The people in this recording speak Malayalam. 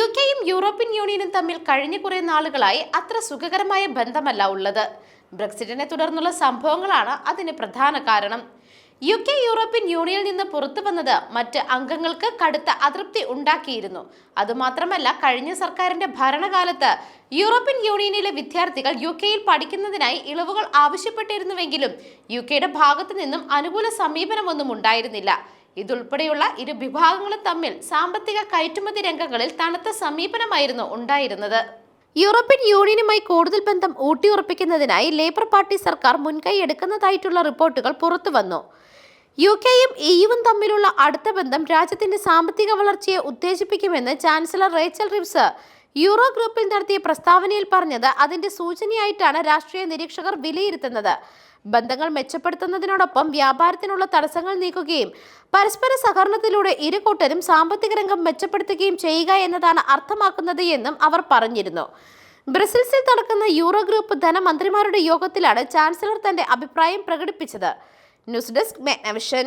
യു കെയും യൂറോപ്യൻ യൂണിയനും തമ്മിൽ കഴിഞ്ഞ കുറേ നാളുകളായി അത്ര സുഖകരമായ ബന്ധമല്ല ഉള്ളത്. ബ്രെക്സിറ്റിനെ തുടർന്നുള്ള സംഭവങ്ങളാണ് അതിന് പ്രധാന കാരണം. യു കെ യൂറോപ്യൻ യൂണിയനിൽ നിന്ന് പുറത്തു വന്നത് മറ്റ് അംഗങ്ങൾക്ക് കടുത്ത അതൃപ്തി ഉണ്ടാക്കിയിരുന്നു. അതുമാത്രമല്ല കഴിഞ്ഞ സർക്കാരിന്റെ ഭരണകാലത്ത് യൂറോപ്യൻ യൂണിയനിലെ വിദ്യാർത്ഥികൾ യു കെയിൽ പഠിക്കുന്നതിനായി ഇളവുകൾ ആവശ്യപ്പെട്ടിരുന്നുവെങ്കിലും യു കെയുടെ ഭാഗത്തു നിന്നും അനുകൂല സമീപനമൊന്നും ഉണ്ടായിരുന്നില്ല. ഇതുൾപ്പെടെയുള്ള ഇരു വിഭാഗങ്ങളും തമ്മിൽ സാമ്പത്തിക കയറ്റുമതി രംഗങ്ങളിൽ തണുത്ത സമീപനമായിരുന്നു ഉണ്ടായിരുന്നത്. യൂറോപ്യൻ യൂണിയനുമായി കൂടുതൽ ബന്ധം ഊട്ടിയുറപ്പിക്കുന്നതിനായി ലേബർ പാർട്ടി സർക്കാർ മുൻകൈ എടുക്കുന്നതായിട്ടുള്ള റിപ്പോർട്ടുകൾ പുറത്തുവന്നു യു കെയും ഇയുവും തമ്മിലുള്ള അടുത്ത ബന്ധം രാജ്യത്തിന്റെ സാമ്പത്തിക വളർച്ചയെ ഉത്തേജിപ്പിക്കുമെന്ന് ചാൻസലർ റേച്ചൽ റിവ്സ് യൂറോ ഗ്രൂപ്പിൽ നടത്തിയ പ്രസ്താവനയിൽ പറഞ്ഞത് അതിന്റെ സൂചനയായിട്ടാണ് രാഷ്ട്രീയ നിരീക്ഷകർ വിലയിരുത്തുന്നത്. ബന്ധങ്ങൾ മെച്ചപ്പെടുത്തുന്നതിനോടൊപ്പം വ്യാപാരത്തിനുള്ള തടസ്സങ്ങൾ നീക്കുകയും പരസ്പര സഹകരണത്തിലൂടെ ഇരു കൂട്ടരും സാമ്പത്തിക രംഗം മെച്ചപ്പെടുത്തുകയും ചെയ്യുക എന്നതാണ് അർത്ഥമാക്കുന്നത് എന്നും അവർ പറഞ്ഞിരുന്നു. ബ്രസൽസിൽ നടക്കുന്ന യൂറോ ഗ്രൂപ്പ് ധനമന്ത്രിമാരുടെ യോഗത്തിലാണ് ചാൻസലർ തന്റെ അഭിപ്രായം പ്രകടിപ്പിച്ചത്. News desk മെഗ്നവിഷൻ.